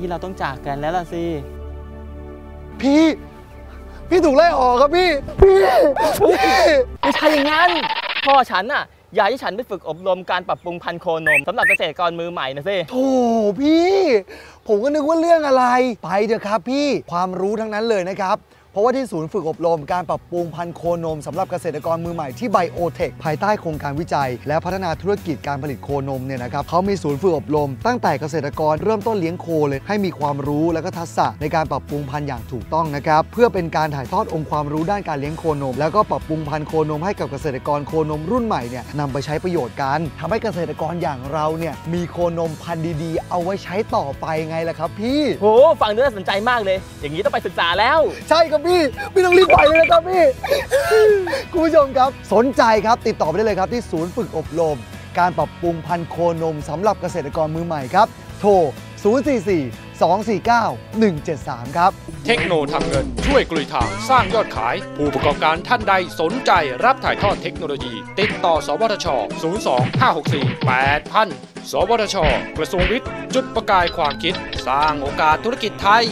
ที่เราต้องจากกันแล้วล่ะสิ พี่ พี่ถูกไล่ออกครับพี่ พี่พี่ไม่ใช่อย่างนั้น พ่อฉันน่ะอยากให้ฉันไปฝึกอบรมการปรับปรุงพันธุ์โคนมสำหรับเกษตรกรมือใหม่นะสิโถพี่ ผมก็นึกว่าเรื่องอะไร ไปเถอะครับพี่ ความรู้ทั้งนั้นเลยนะครับ เพราะว่าที่ศูนย์ฝึกอบรมการปรับปรุงพันธุ์โคนมสำหรับเกษตรกรมือใหม่ที่ไบโอเทคภายใต้โครงการวิจัย และพัฒนาธุรกิจการผลิตโคนมเนี่ยนะครับเขามีศูนย์ฝึกอบรม ตั้งแต่เกษตรกรเริ่มต้นเลี้ยงโคเลยให้มีความรู้และก็ทักษะในการปรับปรุงพันธุ์อย่างถูกต้องนะครับเพื่อเป็นการถ่ายทอดองค์ความรู้ด้านการเลี้ยงโคนม แล้วก็ปรับปรุงพันธุ์โคนมให้กับเกษตรกรโคนมรุ่นใหม่เนี่ยนำไปใช้ประโยชน์กันทำให้เกษตรกรอย่างเราเนี่ยมีโคนมพันธุ์ดีๆ เอาไว้ใช้ต่อไปไงล่ะครับพี่โหฟังดูน่าสนใจมากเลย อย่างนี้ต้องไปศึกษาแล้ว ใช่ครับพี่พี่ต้องรีบไปเลยนะครับพี่คุณผู้ชมครับ สนใจครับติดต่อไปได้เลยครับที่ศูนย์ฝึกอบรม การปรับปรุงพันธุ์โคนมสำหรับเกษตรกรมือใหม่ครับ โทร 044 249 173 ครับ เทคโนทำเงิน ช่วยกลุยทางสร้างยอดขาย ผู้ประกอบการท่านใดสนใจรับถ่ายทอดเทคโนโลยี ติดต่อ สวทช 02 564 8000 สวทช กระทรวงวิทย์ จุดประกายความคิด สร้างโอกาสธุรกิจไทย